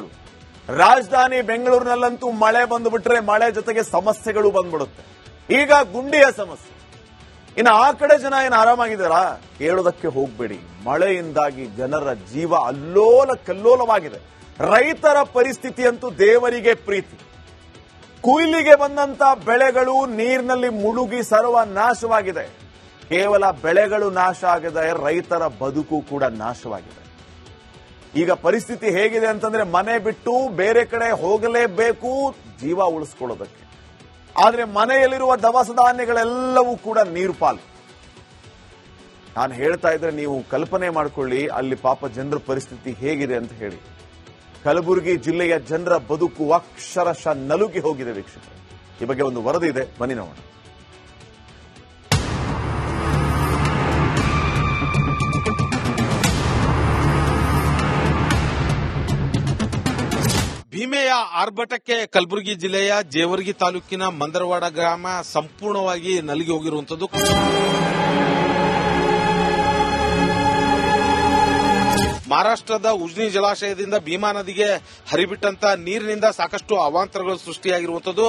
ಸಮಸ್ಯೆಗಳು ರಾಜಧಾನಿ ಬೆಂಗಳೂರಿನಲ್ಲಂತೂ ಮಳೆ ಬಂದ್ಬಿಟ್ರೆ ಮಳೆ ಜೊತೆಗೆ ಸಮಸ್ಯೆಗಳು ಬಂದ್ಬಿಡುತ್ತೆ. ಈಗ ಗುಂಡಿಯ ಸಮಸ್ಯೆ. ಇನ್ನು ಆ ಕಡೆ ಜನ ಏನು ಆರಾಮಾಗಿದ್ದಾರಾ? ಕೇಳೋದಕ್ಕೆ ಹೋಗ್ಬೇಡಿ. ಮಳೆಯಿಂದಾಗಿ ಜನರ ಜೀವ ಅಲ್ಲೋಲ ಕಲ್ಲೋಲವಾಗಿದೆ ರೈತರ ಪರಿಸ್ಥಿತಿ ಅಂತೂ ದೇವರಿಗೆ ಪ್ರೀತಿ. ಕುಯ್ಲಿಗೆ ಬಂದಂತ ಬೆಳೆಗಳು ನೀರಿನಲ್ಲಿ ಮುಳುಗಿ ಸರ್ವ ನಾಶವಾಗಿದೆ. ಕೇವಲ ಬೆಳೆಗಳು ನಾಶ ಆಗಿದೆ ರೈತರ ಬದುಕು ಕೂಡ ನಾಶವಾಗಿದೆ. ಈಗ ಪರಿಸ್ಥಿತಿ ಹೇಗಿದೆ ಅಂತಂದ್ರೆ ಮನೆ ಬಿಟ್ಟು ಬೇರೆ ಕಡೆ ಹೋಗಲೇಬೇಕು ಜೀವ ಉಳಿಸ್ಕೊಳ್ಳೋದಕ್ಕೆ. ಆದ್ರೆ ಮನೆಯಲ್ಲಿರುವ ದವಸ ಧಾನ್ಯಗಳೆಲ್ಲವೂ ಕೂಡ ನೀರು ಪಾಲು ನಾನು ಹೇಳ್ತಾ ಇದ್ರೆ ನೀವು ಕಲ್ಪನೆ ಮಾಡಿಕೊಳ್ಳಿ ಅಲ್ಲಿ ಪಾಪ ಜನರ ಪರಿಸ್ಥಿತಿ ಹೇಗಿದೆ ಅಂತ ಹೇಳಿ. ಕಲಬುರಗಿ ಜಿಲ್ಲೆಯ ಜನರ ಬದುಕು ಅಕ್ಷರಶಃ ನಲುಗಿ ಹೋಗಿದೆ ವೀಕ್ಷಕರು. ಈ ಬಗ್ಗೆ ಒಂದು ವರದಿ ಇದೆ. ಬನ್ನಿ ನೋಡೋಣ. ಭೀಮೆಯ ಆರ್ಭಟಕ್ಕೆ ಕಲಬುರಗಿ ಜಿಲ್ಲೆಯ ಜೇವರ್ಗಿ ತಾಲೂಕಿನ ಮಂದರವಾಡ ಗ್ರಾಮ ಸಂಪೂರ್ಣವಾಗಿ ನಲಗಿ ಹೋಗಿರುವಂತದ್ದು ಮಹಾರಾಷ್ಟ್ರದ ಉಜ್ನಿ ಜಲಾಶಯದಿಂದ ಭೀಮಾ ನದಿಗೆ ಹರಿಬಿಟ್ಟಂತ ನೀರಿನಿಂದ ಸಾಕಷ್ಟು ಅವಾಂತರಗಳು ಸೃಷ್ಟಿಯಾಗಿರುವಂತದ್ದು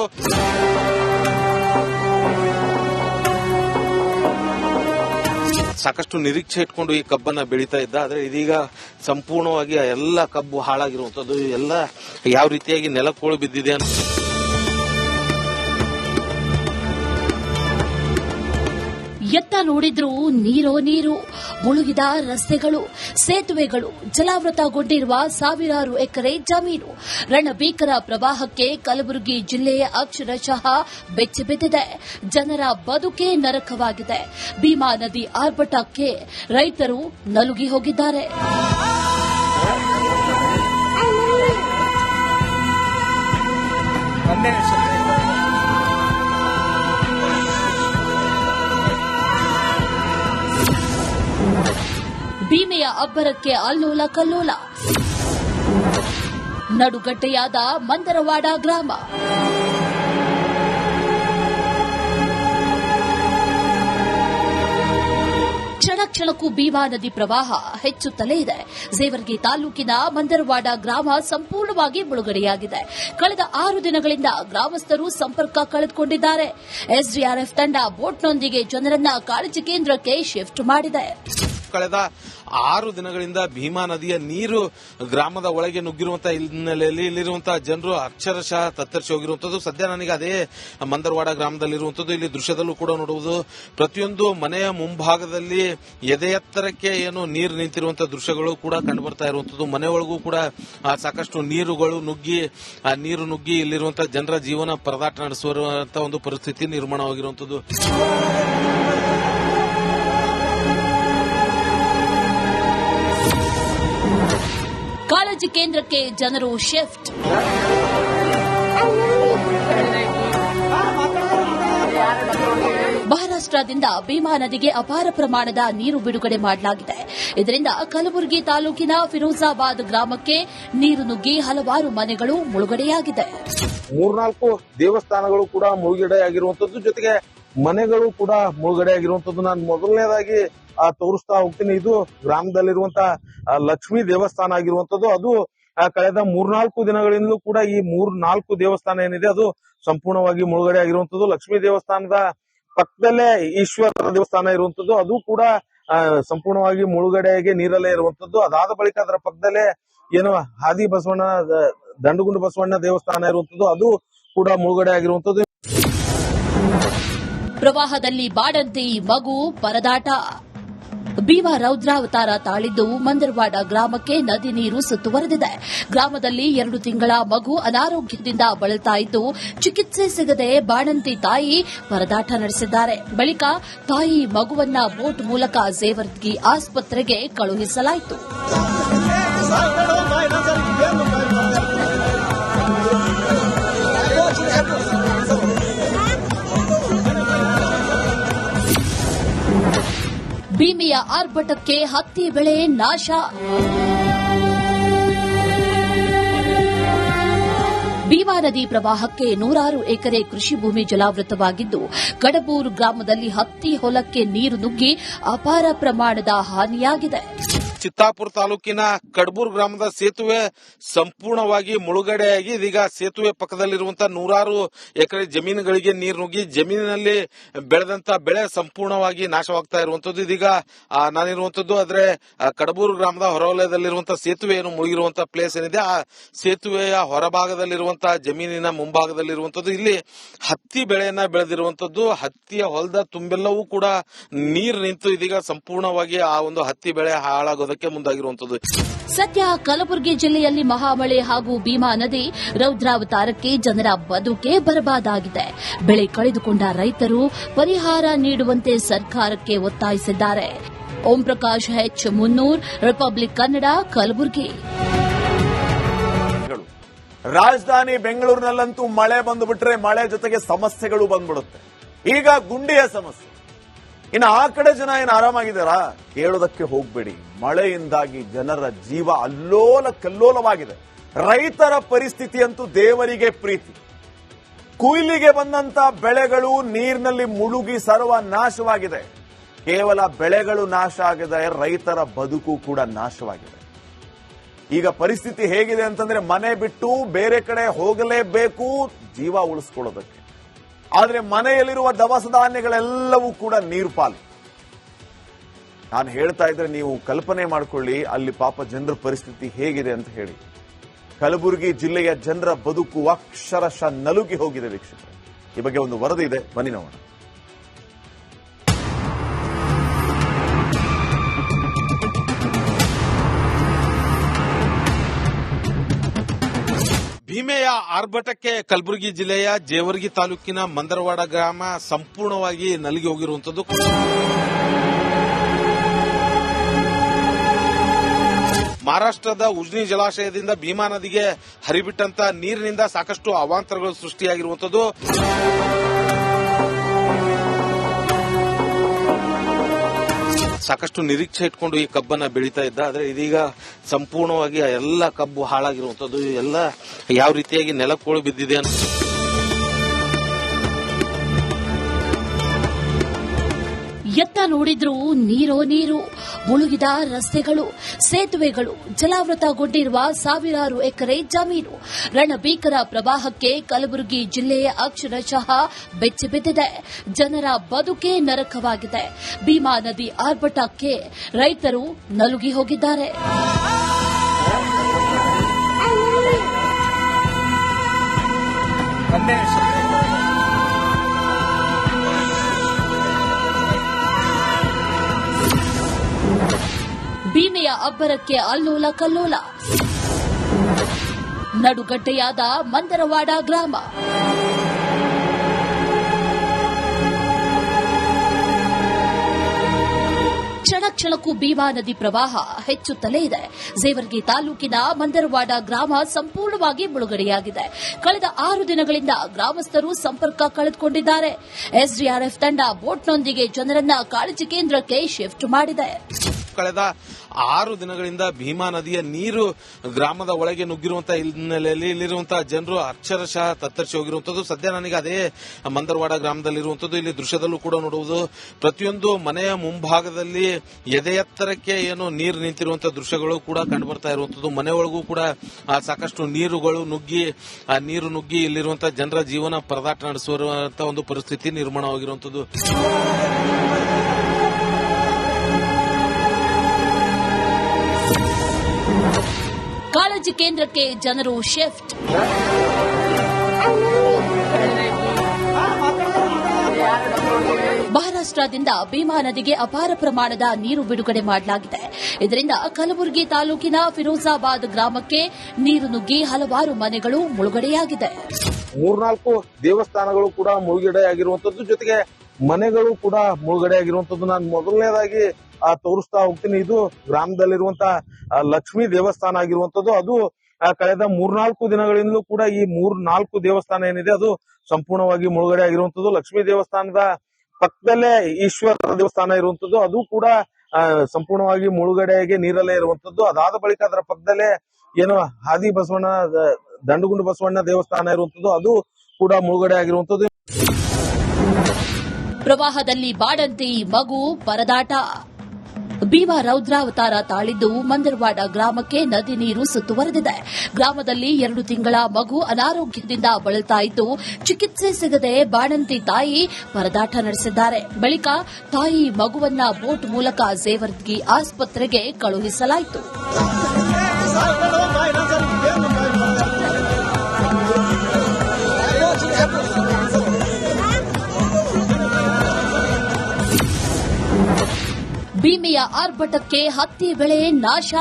ಸಾಕಷ್ಟು ನಿರೀಕ್ಷೆ ಇಟ್ಕೊಂಡು ಈ ಕಬ್ಬನ್ನ ಬೆಳೀತಾ ಇದ್ದ. ಆದ್ರೆ ಇದೀಗ ಸಂಪೂರ್ಣವಾಗಿ ಎಲ್ಲ ಕಬ್ಬು ಹಾಳಾಗಿರುವಂತದ್ದು, ಎಲ್ಲ ಯಾವ ರೀತಿಯಾಗಿ ನೆಲಕ್ಕೋಳು ಬಿದ್ದಿದೆ ಅಂತ ಎತ್ತ ನೋಡಿದ್ರೂ ನೀರೋ ನೀರು, ಮುಳುಗಿದ ರಸ್ತೆಗಳು, ಸೇತುವೆಗಳು, ಜಲಾವೃತಗೊಂಡಿರುವ ಸಾವಿರಾರು ಎಕರೆ ಜಮೀನು. ರಣಭೀಕರ ಪ್ರವಾಹಕ್ಕೆ ಕಲಬುರಗಿ ಜಿಲ್ಲೆಯ ಅಕ್ಷರಶಃ ಬೆಚ್ಚಿಬಿದ್ದಿದೆ ಜನರ ಬದುಕೇ ನರಕವಾಗಿದೆ. ಭೀಮಾ ನದಿ ಆರ್ಭಟಕ್ಕೆ ರೈತರು ನಲುಗಿ ಹೋಗಿದ್ದಾರೆ. ಭೀಮೆಯ ಅಬ್ಬರಕ್ಕೆ ಅಲ್ಲೋಲ ಕಲ್ಲೋಲ. ನಡುಗಡ್ಡೆಯಾದ ಮಂದರವಾಡ ಗ್ರಾಮ. ಕ್ಷಣ ಕ್ಷಣಕ್ಕೂ ಭೀಮಾ ನದಿ ಪ್ರವಾಹ ಹೆಚ್ಚುತ್ತಲೇ ಇದೆ. ಜೇವರ್ಗಿ ತಾಲೂಕಿನ ಮಂದರವಾಡ ಗ್ರಾಮ ಸಂಪೂರ್ಣವಾಗಿ ಮುಳುಗಡೆಯಾಗಿದೆ. ಕಳೆದ ಆರು ದಿನಗಳಿಂದ ಗ್ರಾಮಸ್ಥರು ಸಂಪರ್ಕ ಕಳೆದುಕೊಂಡಿದ್ದಾರೆ. ಎಸ್ಡಿಆರ್ಎಫ್ ತಂಡ ಬೋಟ್ನೊಂದಿಗೆ ಜನರನ್ನ ಕಾಳಜಿ ಕೇಂದ್ರಕ್ಕೆ ಶಿಫ್ಟ್ ಮಾಡಿದೆ. ಕಳೆದ ಆರು ದಿನಗಳಿಂದ ಭೀಮಾ ನದಿಯ ನೀರು ಗ್ರಾಮದ ಒಳಗೆ ನುಗ್ಗಿರುವಂತಹ ಹಿನ್ನೆಲೆಯಲ್ಲಿ ಇಲ್ಲಿರುವಂತಹ ಜನರು ಅಕ್ಷರಶಃ ತತ್ತರಿಸಿ ಹೋಗಿರುವಂತದ್ದು. ಸದ್ಯ ನನಗೆ ಅದೇ ಮಂದರವಾಡ ಗ್ರಾಮದಲ್ಲಿರುವಂತದ್ದು. ಇಲ್ಲಿ ದೃಶ್ಯದಲ್ಲೂ ಕೂಡ ನೋಡುವುದು ಪ್ರತಿಯೊಂದು ಮನೆಯ ಮುಂಭಾಗದಲ್ಲಿ ಎದೆ ಎತ್ತರಕ್ಕೆ ಏನು ನೀರು ನಿಂತಿರುವಂತಹ ದೃಶ್ಯಗಳು ಕೂಡ ಕಂಡು ಬರ್ತಾ ಇರುವಂತದ್ದು. ಮನೆ ಒಳಗೂ ಕೂಡ ಸಾಕಷ್ಟು ನೀರುಗಳು ನುಗ್ಗಿ, ಆ, ನೀರು ನುಗ್ಗಿ ಇಲ್ಲಿರುವಂತಹ ಜನರ ಜೀವನ ಪರದಾಟ ನಡೆಸುವಂತಹ ಒಂದು ಪರಿಸ್ಥಿತಿ ನಿರ್ಮಾಣವಾಗಿರುವಂತದ್ದು. ಕಾಳಜಿ ಕೇಂದ್ರಕ್ಕೆ ಜನರು ಶಿಫ್ಟ್. ಮಹಾರಾಷ್ಟ್ರದಿಂದ ಭೀಮಾ ನದಿಗೆ ಅಪಾರ ಪ್ರಮಾಣದ ನೀರು ಬಿಡುಗಡೆ ಮಾಡಲಾಗಿದೆ. ಇದರಿಂದ ಕಲಬುರಗಿ ತಾಲೂಕಿನ ಫಿರೋಜಾಬಾದ್ ಗ್ರಾಮಕ್ಕೆ ನೀರು ನುಗ್ಗಿ ಹಲವಾರು ಮನೆಗಳು ಮುಳುಗಡೆಯಾಗಿದೆ. ಮೂರ್ನಾಲ್ಕು ದೇವಸ್ಥಾನಗಳು ಕೂಡ ಮುಳುಗಡೆಯಾಗಿರುವಂತದ್ದು ಜೊತೆಗೆ ಮನೆಗಳು ಕೂಡ ಮುಳುಗಡೆ ಆಗಿರುವಂತದ್ದು ನಾನು ಮೊದಲನೇದಾಗಿ ತೋರಿಸ್ತಾ ಹೋಗ್ತೀನಿ. ಇದು ಗ್ರಾಮದಲ್ಲಿರುವಂತ ಲಕ್ಷ್ಮಿ ದೇವಸ್ಥಾನ ಆಗಿರುವಂತದ್ದು. ಅದು ಕಳೆದ ಮೂರ್ನಾಲ್ಕು ದಿನಗಳಿಂದಲೂ ಕೂಡ ಈ ಮೂರ್ ನಾಲ್ಕು ದೇವಸ್ಥಾನ ಏನಿದೆ, ಅದು ಸಂಪೂರ್ಣವಾಗಿ ಮುಳುಗಡೆ ಆಗಿರುವಂತದ್ದು ಲಕ್ಷ್ಮೀ ದೇವಸ್ಥಾನದ ಪಕ್ಕದಲ್ಲೇ ಈಶ್ವರ ದೇವಸ್ಥಾನ ಇರುವಂತದ್ದು. ಅದು ಕೂಡ ಸಂಪೂರ್ಣವಾಗಿ ಮುಳುಗಡೆಗೆ ನೀರಲ್ಲೇ ಇರುವಂತದ್ದು. ಅದಾದ ಬಳಿಕ ಅದರ ಪಕ್ಕದಲ್ಲೇ ಏನು ಹಾದಿ ಬಸವಣ್ಣ ದಂಡುಗುಂಡು ಬಸವಣ್ಣ ದೇವಸ್ಥಾನ ಇರುವಂತದ್ದು. ಅದು ಕೂಡ ಮುಳುಗಡೆ ಆಗಿರುವಂತದ್ದು ಪ್ರವಾಹದಲ್ಲಿ ಬಾಡಂತಿ ಮಗು ಪರದಾಟ. ಭೀಮ ರೌದ್ರಾವತಾರ ತಾಳಿದ್ದು ಮಂದರವಾಡ ಗ್ರಾಮಕ್ಕೆ ನದಿ ನೀರು ಸುತ್ತುವರೆದಿದೆ. ಗ್ರಾಮದಲ್ಲಿ ಎರಡು ತಿಂಗಳ ಮಗು ಅನಾರೋಗ್ಯದಿಂದ ಬಳಲ್ತಾ ಇದ್ದು ಚಿಕಿತ್ಸೆ ಸಿಗದೆ ಬಾಣಂತಿ ತಾಯಿ ಪರದಾಟ ನಡೆಸಿದ್ದಾರೆ. ಬಳಿಕ ತಾಯಿ ಮಗುವನ್ನ ಬೋಟ್ ಮೂಲಕ ಜೇವರ್ಗಿ ಆಸ್ಪತ್ರೆಗೆ ಕಳುಹಿಸಲಾಯಿತು. ಭೀಮಿಯ ಆರ್ಭಟಕ್ಕೆ ಹತ್ತಿ ಬೆಳೆ ನಾಶ. ಭೀಮಾ ನದಿ ಪ್ರವಾಹಕ್ಕೆ ನೂರಾರು ಎಕರೆ ಕೃಷಿ ಭೂಮಿ ಜಲಾವೃತವಾಗಿದ್ದು, ಕಡಬೂರು ಗ್ರಾಮದಲ್ಲಿ ಹತ್ತಿ ಹೊಲಕ್ಕೆ ನೀರು ನುಗ್ಗಿ ಅಪಾರ ಪ್ರಮಾಣದ ಹಾನಿಯಾಗಿದೆ. ಚಿತ್ತಾಪುರ ತಾಲೂಕಿನ ಕಡಬೂರ್ ಗ್ರಾಮದ ಸೇತುವೆ ಸಂಪೂರ್ಣವಾಗಿ ಮುಳುಗಡೆಯಾಗಿ ಇದೀಗ ಸೇತುವೆ ಪಕ್ಕದಲ್ಲಿರುವಂತಹ ನೂರಾರು ಎಕರೆ ಜಮೀನುಗಳಿಗೆ ನೀರು ನುಗ್ಗಿ ಜಮೀನಿನಲ್ಲಿ ಬೆಳೆದಂತ ಬೆಳೆ ಸಂಪೂರ್ಣವಾಗಿ ನಾಶವಾಗ್ತಾ ಇರುವಂತದ್ದು. ಇದೀಗ ನಾನಿರುವಂತದ್ದು ಆದ್ರೆ ಕಡಬೂರು ಗ್ರಾಮದ ಹೊರವಲಯದಲ್ಲಿರುವಂತಹ ಸೇತುವೆ ಏನು ಮುಳುಗಿರುವಂತಹ ಪ್ಲೇಸ್ ಏನಿದೆ, ಆ ಸೇತುವೆಯ ಹೊರಭಾಗದಲ್ಲಿರುವಂತಹ ಜಮೀನಿನ ಮುಂಭಾಗದಲ್ಲಿರುವಂತದ್ದು. ಇಲ್ಲಿ ಹತ್ತಿ ಬೆಳೆಯನ್ನ ಬೆಳೆದಿರುವಂತದ್ದು. ಹತ್ತಿಯ ಹೊಲದ ತುಂಬೆಲ್ಲವೂ ಕೂಡ ನೀರು ನಿಂತು ಇದೀಗ ಸಂಪೂರ್ಣವಾಗಿ ಆ ಒಂದು ಹತ್ತಿ ಬೆಳೆ ಹಾಳಾಗೋದಕ್ಕೆ ಮುಂದಾಗಿರುವಂತದ್ದು. ಸದ್ಯ ಕಲಬುರಗಿ ಜಿಲ್ಲೆಯಲ್ಲಿ ಮಹಾಮಳೆ ಹಾಗೂ ಭೀಮಾ ನದಿ ರೌದ್ರಾವತಾರಕ್ಕೆ ಜನರ ಬದುಕೆ ಬರಬಾದಾಗಿದೆ. ಬೆಳೆ ಕಳೆದುಕೊಂಡ ರೈತರು ಪರಿಹಾರ ನೀಡುವಂತೆ ಸರ್ಕಾರಕ್ಕೆ ಒತ್ತಾಯಿಸಿದ್ದಾರೆ. Om Prakash H Munnur Republic Kannada Kalaburagi. ರಾಜಧಾನಿ ಬೆಂಗಳೂರಿನಲ್ಲಂತೂ ಮಳೆ ಬಂದುಬಿಟ್ರೆ ಮಳೆ ಜೊತೆಗೆ ಸಮಸ್ಯೆಗಳು ಬಂದ್ಬಿಡುತ್ತೆ. ಈಗ ಗುಂಡಿಯ ಸಮಸ್ಯೆ. ಇನ್ನು ಆ ಕಡೆ ಜನ ಏನು ಆರಾಮಾಗಿದ್ದಾರಾ? ಕೇಳೋದಕ್ಕೆ ಹೋಗ್ಬೇಡಿ. ಮಳೆಯಿಂದಾಗಿ ಜನರ ಜೀವ ಅಲ್ಲೋಲ ಕಲ್ಲೋಲವಾಗಿದೆ ರೈತರ ಪರಿಸ್ಥಿತಿ ಅಂತೂ ದೇವರಿಗೆ ಪ್ರೀತಿ. ಕುಯ್ಲಿಗೆ ಬಂದಂತ ಬೆಳೆಗಳು ನೀರಿನಲ್ಲಿ ಮುಳುಗಿ ಸರ್ವ ನಾಶವಾಗಿದೆ. ಕೇವಲ ಬೆಳೆಗಳು ನಾಶ ಆಗಿದೆ ರೈತರ ಬದುಕು ಕೂಡ ನಾಶವಾಗಿದೆ. ಈಗ ಪರಿಸ್ಥಿತಿ ಹೇಗಿದೆ ಅಂತಂದ್ರೆ ಮನೆ ಬಿಟ್ಟು ಬೇರೆ ಕಡೆ ಹೋಗಲೇಬೇಕು, ಜೀವ ಉಳಿಸ್ಕೊಳ್ಳೋದಕ್ಕೆ. ಆದ್ರೆ ಮನೆಯಲ್ಲಿರುವ ದವಸ ಧಾನ್ಯಗಳೆಲ್ಲವೂ ಕೂಡ ನೀರು ಪಾಲು ನಾನು ಹೇಳ್ತಾ ಇದ್ರೆ ನೀವು ಕಲ್ಪನೆ ಮಾಡ್ಕೊಳ್ಳಿ ಅಲ್ಲಿ ಪಾಪ ಜನರ ಪರಿಸ್ಥಿತಿ ಹೇಗಿದೆ ಅಂತ ಹೇಳಿ. ಕಲಬುರಗಿ ಜಿಲ್ಲೆಯ ಜನರ ಬದುಕು ಅಕ್ಷರಶಃ ನಲುಗಿ ಹೋಗಿದೆ ವೀಕ್ಷಕರು. ಈ ಬಗ್ಗೆ ಒಂದು ವರದಿ ಇದೆ. ಬನ್ನಿ ನೋಡೋಣ. ಭೀಮೆಯ ಆರ್ಭಟಕ್ಕೆ ಕಲಬುರಗಿ ಜಿಲ್ಲೆಯ ಜೇವರ್ಗಿ ತಾಲೂಕಿನ ಮಂದರವಾಡ ಗ್ರಾಮ ಸಂಪೂರ್ಣವಾಗಿ ನಲಗಿ ಹೋಗಿರುವಂತದ್ದು ಮಹಾರಾಷ್ಟ್ರದ ಉಜ್ನಿ ಜಲಾಶಯದಿಂದ ಭೀಮಾ ನದಿಗೆ ಹರಿಬಿಟ್ಟಂತ ನೀರಿನಿಂದ ಸಾಕಷ್ಟು ಅವಾಂತರಗಳು ಸೃಷ್ಟಿಯಾಗಿರುವಂತದ್ದು ಸಾಕಷ್ಟು ನಿರೀಕ್ಷೆ ಇಟ್ಕೊಂಡು ಈ ಕಬ್ಬನ್ನ ಬೆಳೀತಾ ಇದ್ದ. ಆದ್ರೆ ಇದೀಗ ಸಂಪೂರ್ಣವಾಗಿ ಎಲ್ಲ ಕಬ್ಬು ಹಾಳಾಗಿರುವಂತದ್ದು, ಎಲ್ಲ ಯಾವ ರೀತಿಯಾಗಿ ನೆಲಕ್ಕೋಳು ಬಿದ್ದಿದೆ ಅಂತ ಎತ್ತ ನೋಡಿದ್ರು ನೀರೋ ನೀರು, ಮುಳುಗಿದ ರಸ್ತೆಗಳು, ಸೇತುವೆಗಳು, ಜಲಾವೃತಗೊಂಡಿರುವ ಸಾವಿರಾರು ಎಕರೆ ಜಮೀನು. ರಣಭೀಕರ ಪ್ರವಾಹಕ್ಕೆ ಕಲಬುರಗಿ ಜಿಲ್ಲೆಯ ಅಕ್ಷರಶಃ ಬೆಚ್ಚಿಬಿದ್ದಿದೆ ಜನರ ಬದುಕೇ ನರಕವಾಗಿದೆ. ಭೀಮಾ ನದಿ ಆರ್ಭಟಕ್ಕೆ ರೈತರು ನಲುಗಿ ಹೋಗಿದ್ದಾರೆ. ಅಬ್ಬರಕ್ಕೆ ಅಲ್ಲೋಲ ಕಲ್ಲೋಲ. ನಡುಗಡ್ಡೆಯಾದ ಮಂದರವಾಡ ಗ್ರಾಮ. ಕ್ಷಣ ಕ್ಷಣಕ್ಕೂ ಭೀಮಾ ನದಿ ಪ್ರವಾಹ ಹೆಚ್ಚುತ್ತಲೇ ಇದೆ. ಜೇವರ್ಗಿ ತಾಲೂಕಿನ ಮಂದರವಾಡ ಗ್ರಾಮ ಸಂಪೂರ್ಣವಾಗಿ ಮುಳುಗಡೆಯಾಗಿದೆ. ಕಳೆದ ಆರು ದಿನಗಳಿಂದ ಗ್ರಾಮಸ್ಥರು ಸಂಪರ್ಕ ಕಳೆದುಕೊಂಡಿದ್ದಾರೆ. ಎಸ್ಡಿಆರ್ಎಫ್ ತಂಡ ಬೋಟ್ನೊಂದಿಗೆ ಜನರನ್ನ ಕಾಳಜಿ ಕೇಂದ್ರಕ್ಕೆ ಶಿಫ್ಟ್ ಮಾಡಿದೆ. ಕಳೆದ ಆರು ದಿನಗಳಿಂದ ಭೀಮಾ ನದಿಯ ನೀರು ಗ್ರಾಮದ ಒಳಗೆ ನುಗ್ಗಿರುವಂತಹ ಹಿನ್ನೆಲೆಯಲ್ಲಿ ಇಲ್ಲಿರುವಂತಹ ಜನರು ಅಕ್ಷರಶಃ ತತ್ತರಿಸಿ ಹೋಗಿರುವಂತದ್ದು ಸದ್ಯ ನನಗೆ ಅದೇ ಮಂದರವಾಡ ಗ್ರಾಮದಲ್ಲಿರುವಂತದ್ದು ಇಲ್ಲಿ ದೃಶ್ಯದಲ್ಲೂ ಕೂಡ ನೋಡುವುದು ಪ್ರತಿಯೊಂದು ಮನೆಯ ಮುಂಭಾಗದಲ್ಲಿ ಎದೆ ಎತ್ತರಕ್ಕೆ ಏನು ನೀರು ನಿಂತಿರುವಂತಹ ದೃಶ್ಯಗಳು ಕೂಡ ಕಂಡು ಬರ್ತಾ ಇರುವಂತದ್ದು ಮನೆ ಒಳಗೂ ಕೂಡ ಸಾಕಷ್ಟು ನೀರುಗಳು ನುಗ್ಗಿ, ಆ, ನೀರು ನುಗ್ಗಿ ಇಲ್ಲಿರುವಂತಹ ಜನರ ಜೀವನ ಪರದಾಟ ನಡೆಸುವಂತಹ ಒಂದು ಪರಿಸ್ಥಿತಿ ನಿರ್ಮಾಣವಾಗಿರುವಂತದ್ದು ಕಾಳಜಿ ಕೇಂದ್ರಕ್ಕೆ ಜನರು ಶಿಫ್ಟ್. ಮಹಾರಾಷ್ಟ್ರದಿಂದ ಭೀಮಾ ನದಿಗೆ ಅಪಾರ ಪ್ರಮಾಣದ ನೀರು ಬಿಡುಗಡೆ ಮಾಡಲಾಗಿದೆ. ಇದರಿಂದ ಕಲಬುರಗಿ ತಾಲೂಕಿನ ಫಿರೋಜಾಬಾದ್ ಗ್ರಾಮಕ್ಕೆ ನೀರು ನುಗ್ಗಿ ಹಲವಾರು ಮನೆಗಳು ಮುಳುಗಡೆಯಾಗಿದೆ. ಮೂರ್ನಾಲ್ಕು ದೇವಸ್ಥಾನಗಳು ಕೂಡ ಮುಳುಗಡೆಯಾಗಿರುವಂತದ್ದು. ಜೊತೆಗೆ ಮನೆಗಳು ಕೂಡ ಮುಳುಗಡೆ ಆಗಿರುವಂತದ್ದು ನಾನು ಮೊದಲನೇದಾಗಿ ತೋರಿಸ್ತಾ ಹೋಗ್ತೀನಿ. ಇದು ಗ್ರಾಮದಲ್ಲಿರುವಂತಹ ಲಕ್ಷ್ಮೀ ದೇವಸ್ಥಾನ ಆಗಿರುವಂತದ್ದು ಅದು ಕಳೆದ ಮೂರ್ನಾಲ್ಕು ದಿನಗಳಿಂದಲೂ ಕೂಡ ಈ ಮೂರ್ ನಾಲ್ಕು ದೇವಸ್ಥಾನ ಏನಿದೆ, ಅದು ಸಂಪೂರ್ಣವಾಗಿ ಮುಳುಗಡೆ ಆಗಿರುವಂತದ್ದು ಲಕ್ಷ್ಮೀ ದೇವಸ್ಥಾನದ ಪಕ್ಕದಲ್ಲೇ ಈಶ್ವರ ದೇವಸ್ಥಾನ ಇರುವಂತದ್ದು ಅದು ಕೂಡ ಸಂಪೂರ್ಣವಾಗಿ ಮುಳುಗಡೆಗೆ ನೀರಲ್ಲೇ ಇರುವಂತದ್ದು ಅದಾದ ಬಳಿಕ ಅದರ ಪಕ್ಕದಲ್ಲೇ ಏನು ಹಾದಿ ಬಸವಣ್ಣ ದಂಡುಗುಂಡು ಬಸವಣ್ಣ ದೇವಸ್ಥಾನ ಇರುವಂತದ್ದು ಅದು ಕೂಡ ಮುಳುಗಡೆ ಆಗಿರುವಂತದ್ದು ಪ್ರವಾಹದಲ್ಲಿ ಬಾಡಂತಿ ಮಗು ಪರದಾಟ. ಭೀಮ ರೌದ್ರಾವತಾರ ತಾಳಿದ್ದು ಮಂದರವಾಡ ಗ್ರಾಮಕ್ಕೆ ನದಿ ನೀರು ಸುತ್ತುವರೆದಿದೆ. ಗ್ರಾಮದಲ್ಲಿ ಎರಡು ತಿಂಗಳ ಮಗು ಅನಾರೋಗ್ಯದಿಂದ ಬಳಲ್ತಾ ಇದ್ದು ಚಿಕಿತ್ಸೆ ಸಿಗದೆ ಬಾಣಂತಿ ತಾಯಿ ಪರದಾಟ ನಡೆಸಿದ್ದಾರೆ. ಬಳಿಕ ತಾಯಿ ಮಗುವನ್ನ ಬೋಟ್ ಮೂಲಕ ಜೇವರ್ಗಿ ಆಸ್ಪತ್ರೆಗೆ ಕಳುಹಿಸಲಾಯಿತು. ಭೀಮೆಯ ಆರ್ಭಟಕ್ಕೆ ಹತ್ತಿ ಬೆಳೆ ನಾಶ.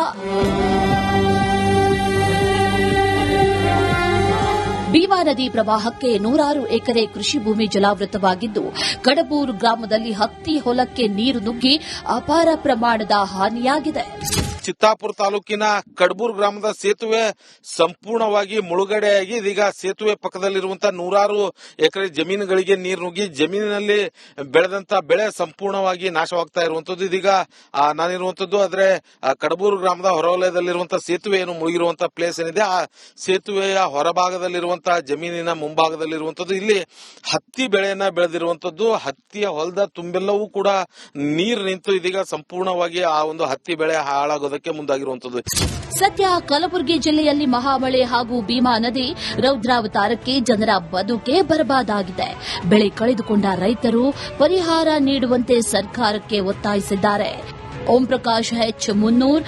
ಭೀಮಾ ನದಿ ಪ್ರವಾಹಕ್ಕೆ ನೂರಾರು ಎಕರೆ ಕೃಷಿ ಭೂಮಿ ಜಲಾವೃತವಾಗಿದ್ದು, ಕಡಬೂರು ಗ್ರಾಮದಲ್ಲಿ ಹತ್ತಿ ಹೊಲಕ್ಕೆ ನೀರು ನುಗ್ಗಿ ಅಪಾರ ಪ್ರಮಾಣದ ಹಾನಿಯಾಗಿದೆ. ಚಿತ್ತಾಪುರ ತಾಲೂಕಿನ ಕಡಬೂರ್ ಗ್ರಾಮದ ಸೇತುವೆ ಸಂಪೂರ್ಣವಾಗಿ ಮುಳುಗಡೆಯಾಗಿ, ಇದೀಗ ಸೇತುವೆ ಪಕ್ಕದಲ್ಲಿರುವಂತಹ ನೂರಾರು ಎಕರೆ ಜಮೀನುಗಳಿಗೆ ನೀರು ನುಗ್ಗಿ, ಜಮೀನಿನಲ್ಲಿ ಬೆಳೆದಂತ ಬೆಳೆ ಸಂಪೂರ್ಣವಾಗಿ ನಾಶವಾಗ್ತಾ ಇರುವಂತದ್ದು. ಇದೀಗ ನಾನಿರುವಂತದ್ದು ಆದ್ರೆ ಕಡಬೂರು ಗ್ರಾಮದ ಹೊರವಲಯದಲ್ಲಿರುವಂತಹ ಸೇತುವೆ ಏನು ಮುಳುಗಿರುವಂತಹ ಪ್ಲೇಸ್ ಏನಿದೆ, ಆ ಸೇತುವೆಯ ಹೊರಭಾಗದಲ್ಲಿರುವಂತಹ ಜಮೀನಿನ ಮುಂಭಾಗದಲ್ಲಿರುವಂತದ್ದು. ಇಲ್ಲಿ ಹತ್ತಿ ಬೆಳೆಯನ್ನ ಬೆಳೆದಿರುವಂತದ್ದು. ಹತ್ತಿಯ ಹೊಲದ ತುಂಬೆಲ್ಲವೂ ಕೂಡ ನೀರು ನಿಂತು ಇದೀಗ ಸಂಪೂರ್ಣವಾಗಿ ಆ ಒಂದು ಹತ್ತಿ ಬೆಳೆ ಹಾಳಾಗೋದಕ್ಕೆ ಮುಂದಾಗಿರುವಂತದ್ದು. ಸದ್ಯ ಕಲಬುರಗಿ ಜಿಲ್ಲೆಯಲ್ಲಿ ಮಹಾಮಳೆ ಹಾಗೂ ಭೀಮಾ ನದಿ ರೌದ್ರಾವತಾರಕ್ಕೆ ಜನರ ಬದುಕೆ ಬರಬಾದಾಗಿದೆ. ಬೆಳೆ ಕಳೆದುಕೊಂಡ ರೈತರು ಪರಿಹಾರ ನೀಡುವಂತೆ ಸರ್ಕಾರಕ್ಕೆ ಒತ್ತಾಯಿಸಿದ್ದಾರೆ. ಓಂ ಪ್ರಕಾಶ್ ಎಚ್ ಮುನ್ನೂರ್